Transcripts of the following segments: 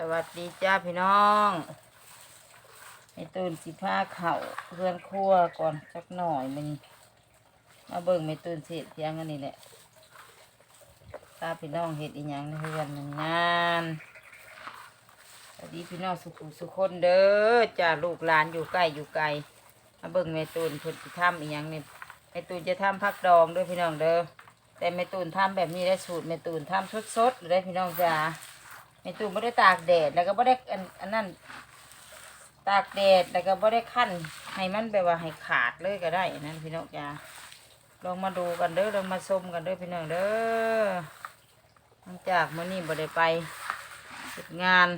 สวัสดีจ้าพี่น้องให้ตื่นสิผ้าเข่าเพื่อนครัวก่อนสักหน่อยมันมาเบิ่งไม่ตื่นเสียเที่ยงอันนี้แหละตาพี่น้องเห็ดอีหยังในเพื่อนมันงานสวัสดีพี่น้องสุขุสุขคนเด้อจ้าลูกหลานอยู่ใกล้อยู่ไกลมาเบิ่งแม่ตูนเพิ่นสิทำอีหยังเนี่แม่ตูนจะทำผักดองด้วยพี่น้องเด้อแต่แม่ตูนทำแบบนี้ได้สูตรแม่ตูนทำสดๆเลยพี่น้องจ้า ในตู้ไม่ได้ตากแดดแล้วก็ไม่ได้อันอันนั้นตากแดดแล้วก็ไม่ได้ขั้นให้มันแบบว่าให้ขาดเลยก็ได้นั่นพี่น้องจ้าลองมาดูกันเด้อลองมาชมกันเด้อพี่น้องเด้อหลังจากเมื่อนี้บ่ได้ไปเฮ็ดงาน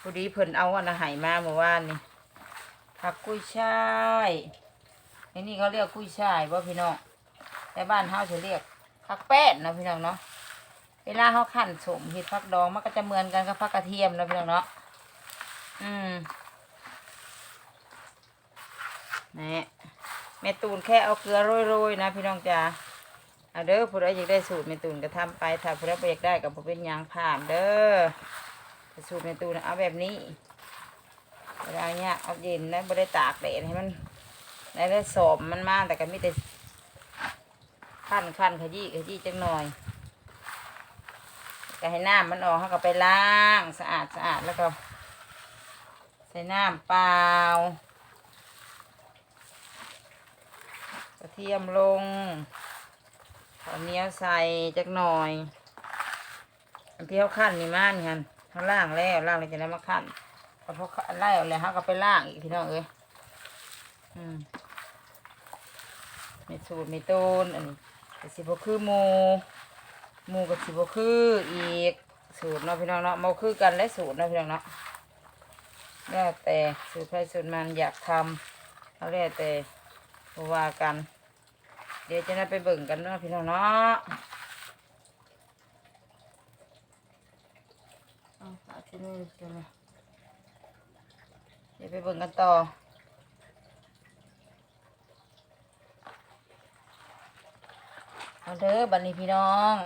พอดีเพิ่นเอาอันอาหารมาเมื่อวานนี่ผักกุ้ยช่ายไอ้นี่เขาเรียกกุ้ยช่ายว่าพี่น้องแต่บ้านเฮาจะเรียกผักแป้นนะพี่น้องเนาะ เวลาเขาขั่นสมเห็ดฟักดองมันก็จะเหมือนกันกับฟักกระเทียมนะพี่น้องเนาะอืมนี่แม่ตูนแค่เอาเกลือโรยๆนะพี่น้องจ้าเอาเด้อผู้ใดอยากได้สูตรแม่ตูนก็ทำไปถ้าผู้ใดอยากได้ก็บ่เป็นยังผ่านเด้อสูตรแม่ตูนเอาแบบนี้เวลาเนี้ยเอาเย็นนะบ่ได้ตากแดดให้มันได้ได้สอบมันมาแต่ก็มีแต่ขั้นขั้นขยี้ขยี้จังหน่อย ก็ให้น้ำมันออกเขาก็ไปล้างสะอาดสะอาดแล้วก็ ใส่น้ำเปล่ากระเทียมลงข้าวเหนียวใส่จักหน่อย อันที่เขาขั้นนี่มานี่ฮันเขาล่างแล้วล่างเลยจะได้มาขั้นพอเขาไล่ออกแล้วเขาก็ไปล่างอีกพี่น้องเอ้ยอืมมีสูตรมีต้นอันนี้แต่สิบคือหมู หมูกับสิบคืออีกสูตรเนาะพี่น้องเนาะมาคือกันและสูตรเนาะพี่น้องเนาะแล้วแต่สูตรใครสูตรมันอยากทำเอาแล้วแต่ว่ากัน เดี๋ยวจะได้ไปเบิ่งกันเนาะพี่น้องเนาะเอาเอาที่นี่ใช่ไหมเดี๋ยวไปเบิ่งกันต่อเอาเด้อบัดนี้พี่น้อง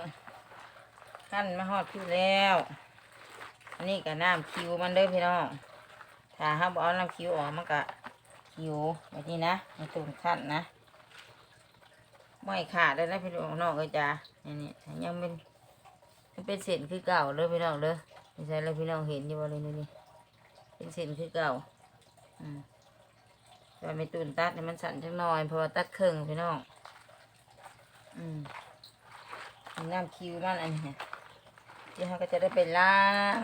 ขั้นมาหอดคิวแล้ว อันนี้ก็น้ำคิวมันเด้อพี่น้องถ้าห้าบเอาน้ำคิวออกมันก็คิวแบบนี้นะในตุ่มขั้นนะไม่ขาดเลยนะพี่น้องเลยจ้านี่นี่ยังเป็นยังเป็นเศษคือเก่าเลยพี่น้องเลยไม่ใช่เลยพี่น้องเห็นอยู่บ่เลยนี่นี่เป็นเศษคือเก่าอืมแต่ไม่ตุ่นตัดเนี่ยมันสั่นจังหน่อยเพราะว่าตัดเครึ่งพี่น้องอืมน้ำคิวมันอันนี้ ที่เขาก็จะได้ไปล้าง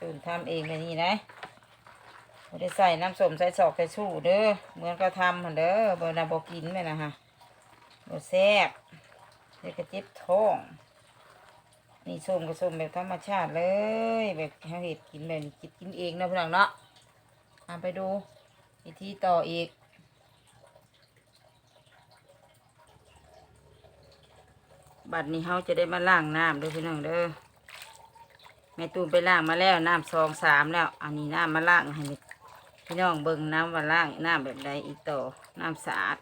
ตื่นทำเองแบบนี้นะไม่ได้ใส่น้ำส้มใส่สอกใส่ชูเด้อเหมือนก็ทำหันเด้อเบอร์นาบอกินไหมนะฮะบแซ่บเด็กกระเจ็บท้อง นี่ส้มก็ส้มแบบธรรมชาติเลย แบบเขาเห็ดกินแบบนี้กินกินเองนะเพื่อนเนาะตามไปดูวิธีต่ออีก บัดนี้เขาจะได้มาล้างน้ำเด้วยพี่น้องเด้อแม่ตูนไปล้างมาแล้วน้ำซองสามแล้ว อันนี้น้ำมาล้างให้พี่น้องเบิ่งน้ำว่าล้างน้ำแบบใดอีกต่อน้ำสะอาด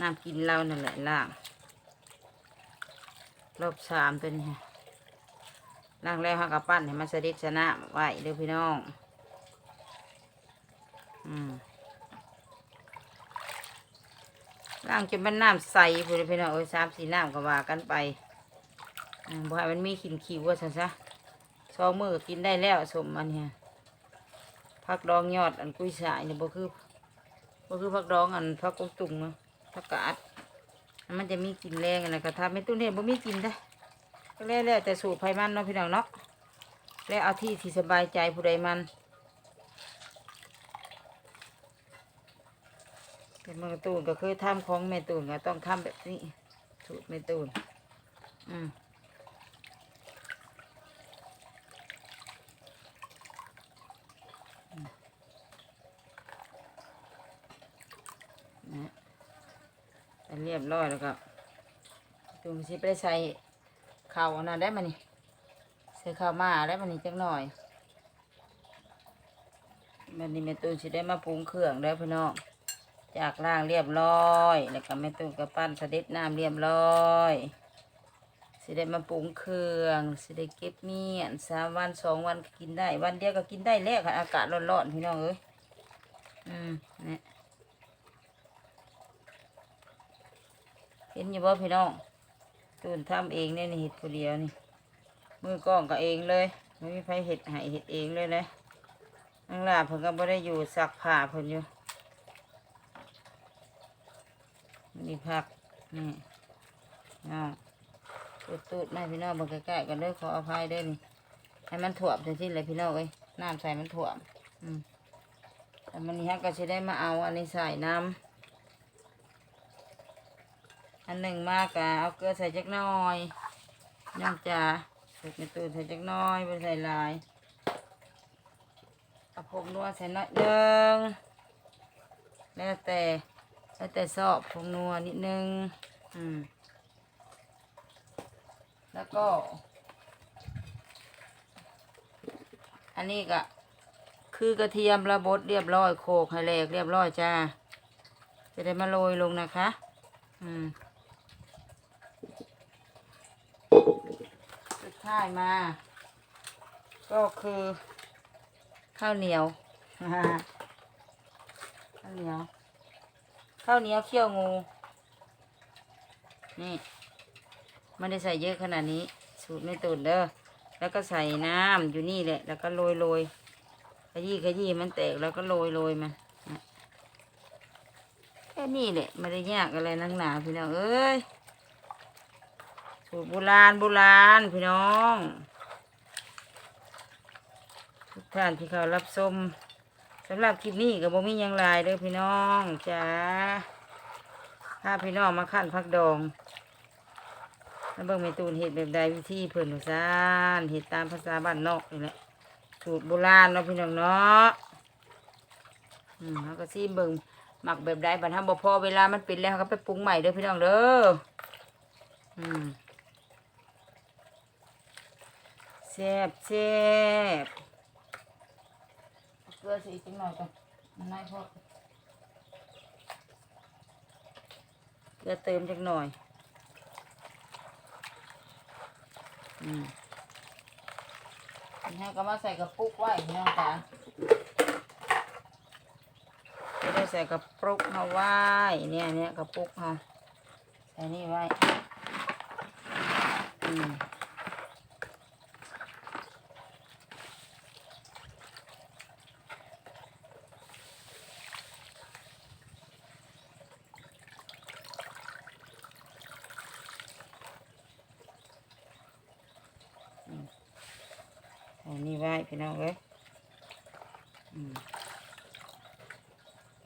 น้ำกินเรานั่นแหละล้าง รอบสามตัวนี้ล้างแล้วเขาก็ปั้นให้มันสะดิดสะน้ำไว้เด้อพี่น้อง อืม ล้างจนมันน้ำใสพูดเลยพี่น้องเอ้ยสามสีน้ำก็ว่ากันไปอืมบ่ให้มันมีขินคิวว่าซะซะสองมือกินได้แล้วสมอันเนี้ยผักดองยอดอันกุ้ยสายเนี่ยบ่คือบ่คือผักดองอันผักกงตุงเนาะผักกาดมันจะมีกลิ่นแรงอะไรก็ทำไม่ตุ้นเห็นบ่มีกลิ่นได้ก็แล้วแต่สูตรไผมันเนาะพี่น้องเนาะแล้วเอาที่ที่สบายใจผู้ใดมัน เมือตูนก็คือทำของแม่ตูนก็ต้องทำแบบนี้สูตรแม่ตูน อืมนะเรียบร้อยแล้วก็ตูนสิไปใส่ข้าวอันนั้ได้มานี่ใส่ข้ามาได้มานี่จักหน่อยมันนี้แม่ตูนสิได้มาปรุงเครื่องได้พี่น้อง จากล่างเรียบร้อย แล้วก็แม่ตุ้นกับปั้นสเด็ดน้ำเรียบร้อยสิได้มาปรุงเครื่องสิได้เก็บเมี่ยนสามวันสองวันก็กินได้ วันเดียวก็กินได้แล้วค่ะอากาศร้อนๆพี่น้องเอ้ยอืมเนี่ยเห็นอยู่บ่พี่น้องตูนทำเองเนี่ยนี่เห็ดผู้เดียวนี่มือกล้องก็เองเลยไม่มีใครเห็ดให้เห็ดเองเลยนะนังลาเพิ่นก็บ่ได้อยู่ซักผ้าเพิ่นอยู่ นี่พักนี่น้องตูดตูดๆมาพี่น้องบิ่งใกล้ๆกันด้อขออภัยด้อนี่ให้มันถ่วมจังซี่เลยพี่น้องเอ้ยน้ำใส่มันถ่วมอืมแต่มันนี้ฮะก็สิได้มาเอาอันนี้ใส่น้ำอันหนึ่งมากกะเอาเกลือใส่จักน้อยน้องจ๋าใส่ในตู้ใส่จักน้อยไปใส่ลายเอาผงนัวใส่น้อยหนึ่งแล้วแต่ แล้วแต่ชอบผงนัวนิดนึง อืม แล้วก็ อันนี้ก็คือกระเทียมระบดเรียบร้อยโขกให้แหลกเรียบร้อยจ้า จะได้มาโรยลงนะคะ อืมสุดท้ายมา ก็คือข้าวเหนียวข้าวเหนียว ข้าวเหนียวเคี่ยวงู นี่ไม่ได้ใส่เยอะขนาดนี้ สูตรไม่ตุนเด้อแล้วก็ใส่น้ำอยู่นี่แหละ แล้วก็โรยโรยขยี้ขยี้มันแตกแล้วก็โรยโรยมันแค่นี้แหละไม่ได้ยากอะไรนักหนาพี่น้องเอ้ยสูตรโบราณโบราณพี่น้อง ทุกท่านที่เขารับชม สำหรับคลิปนี้ก็บ่มียังลายเด้อพี่น้องจ้าถ้าพี่น้องมาขั้นพักดองแล้วเบิ่งเมตูนเห็ดแบบใดวิธีเพิ่อนว่าซานเห็ดตามภาษาบ้านนอกนี่แหละสูตรโบราณเนาะพี่น้องเนาะอืมแล้วก็ซีเบิ่งหมักแบบใดบัดทำบ่พอเวลามันเป็นแล้วก็ไปปรุงใหม่เด้อพี่น้องเด้ออืมแซ่บแซ่บ ลือส่อีกจังหน่อยก่อนมันน้อยพอเกลือเติมจังหน่อยอืมนนี้ก็มาใส่กระปุกไว้พี่น้องจ๋าจะได้ใส่กระปุกเอาไว้เนี่ยเนี่ยกระปุกเอาใส่นี่ไว้อืม ไว้พี่น้องเอ้ยอืม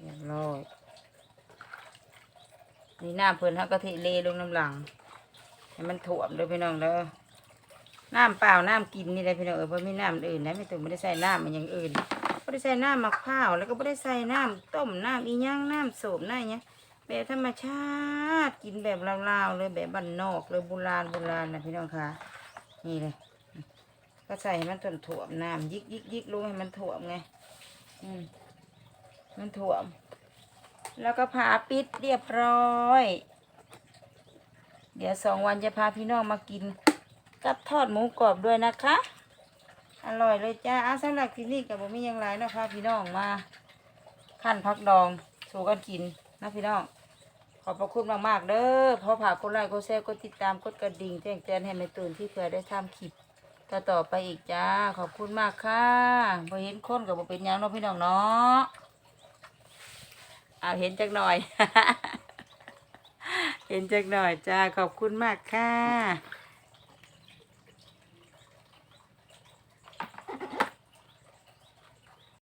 เรียบร้อยนี่น้ำเพิ่นฮักกะทิเลลงน้ำหลัง ให้มันถ่วมเด้อพี่น้องเด้อน้ำเปล่าน้ำกินนี่เลยพี่น้องเออบ่มีน้ำอื่นนะไม่ต้องไม่ได้ใส่น้ำมันอย่างอื่นไม่ได้ใส่น้ำมะพร้าวแล้วก็ไม่ได้ใส่น้ำต้มน้ำอีย่างน้ำโสมน้ำอหย่างแบบธรรมชาติกินแบบลาวๆเลยแบบบ้านนอกเลยโบราณโบราณนะพี่น้องคะนี่เลย ก็ใส่มันถ่วถ่วมน้ำยิกยิกยิกลงให้มันถ่วมไง อืม มันถ่วม แล้วก็ผาปิดเรียบร้อย เดี๋ยวสองวันจะพาพี่น้องมากิน กับทอดหมูกรอบด้วยนะคะ อร่อยเลยจ้าอาสำหรับคลิปนี้กับผมมีหยังไรเนาะคะพี่น้องมาขั้นพักดองสู่กันกินนะพี่น้องขอบพระคุณมาก ๆ เด้อพอผ่ากดไลค์กดแชร์กดติดตามกดกระดิ่งแจ้งเตือนให้ไม่ตื่นที่เพื่อได้ทำคลิป ต่อต่อไปอีกจ้า ขอบคุณมากค่ะพอเห็นคนกับบ่เป็นยังเนาะพี่น้องเนาะเอาเห็นจักหน่อย เห็นจักหน่อยจ้า ขอบคุณมากค่ะ